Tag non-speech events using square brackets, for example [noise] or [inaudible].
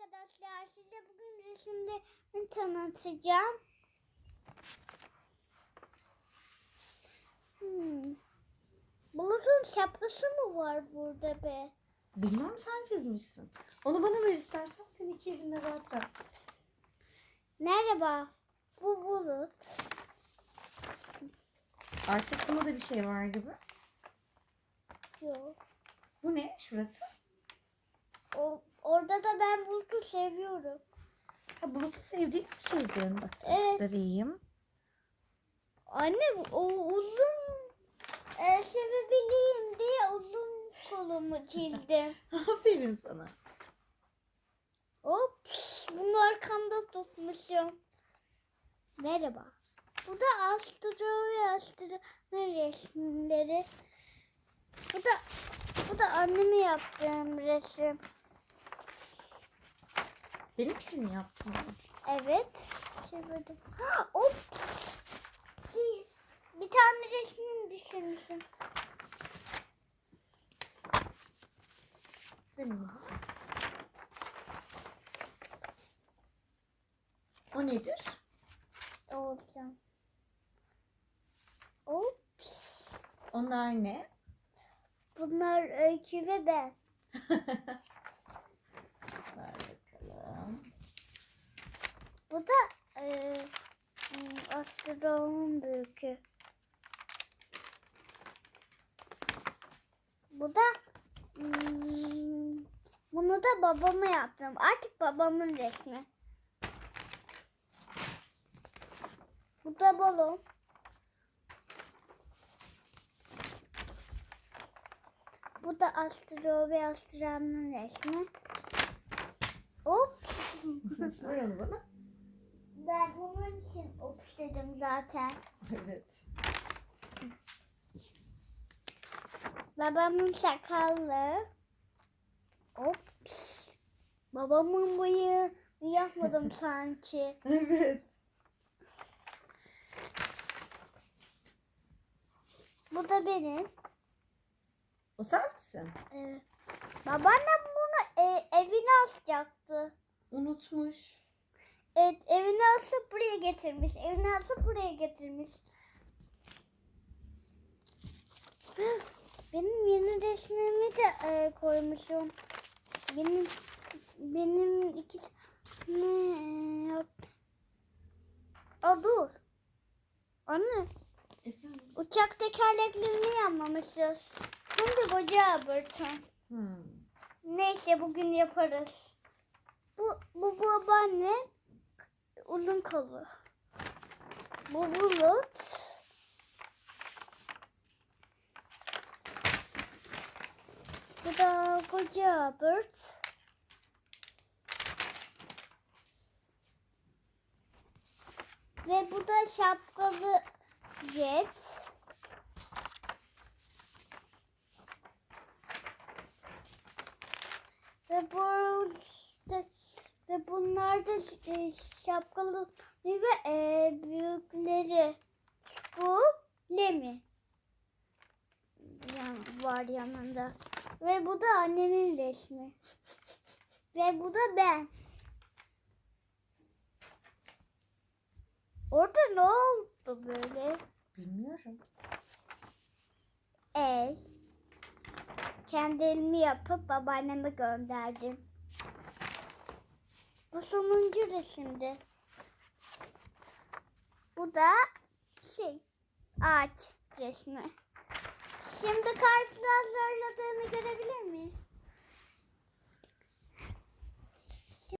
arkadaşlar. Size bugün resimde tanıtacağım. Hmm. Bulutun şapkası mı var burada be? Bilmem sen çizmişsin. Onu bana ver istersen seni iki elinde rahat rahat tut. Merhaba. Bu bulut. Arkasında da bir şey var gibi. Yok. Bu ne? Şurası. O, orada da ben bulutu seviyorum. Ha bulutu sevdiğini mi çizdin? Bak Evet. göstereyim. Anne o uzun e, sevebileyim diye uzun kolumu çizdim. [laughs] Aferin sana. Ops, bunu arkamda tutmuşum. Merhaba. Bu da Astro ve Astro'nun resimleri. Bu da bu da anneme yaptığım resim. Benim için mi yaptın? Evet. Çevirdim. Ops. Bir, bir tane. Benim mi? O nedir? Olacağım. Ops. Onlar ne? Bunlar Öykü ve ben. [laughs] Ver bakalım. Bu da e, hmm, Astro'nun büyükü. Bu da hmm, bunu da babama yaptım. Artık babamın resmi. Bu da balon. Bu da Astro ve Astro'nun resmi. Hop. Onu bana. Ben bunun için dedim zaten. Evet. Babamın sakallı. Ops. Babamın bıyığı yapmadım [laughs] sanki. Evet. Bu da benim. O sen misin? Ee, babaannem bunu e, evine asacaktı. Unutmuş. Evet evine asıp buraya getirmiş. Evine asıp buraya getirmiş. Benim yeni resmimi de e, koymuşum. Benim benim iki tane e, Aa dur. Anne Efendim? uçak tekerleklerini yapmamışız. Şimdi koca abartın. Hmm. Neyse bugün yaparız. Bu bu babaanne uzun kolu. Bu bulut. Bu da koca bird. Ve bu da şapkalı jet. Ve bu bunlar da e, şapkalı ve e, büyükleri. Bu Lemi yan, var yanında. Ve bu da annemin resmi. ve bu da ben. Orada ne oldu böyle? Bilmiyorum. El. Kendi elimi yapıp babaanneme gönderdim. Bu sonuncu resimdi. Bu da şey ağaç resmi. Şimdi kartlar zorladığını göre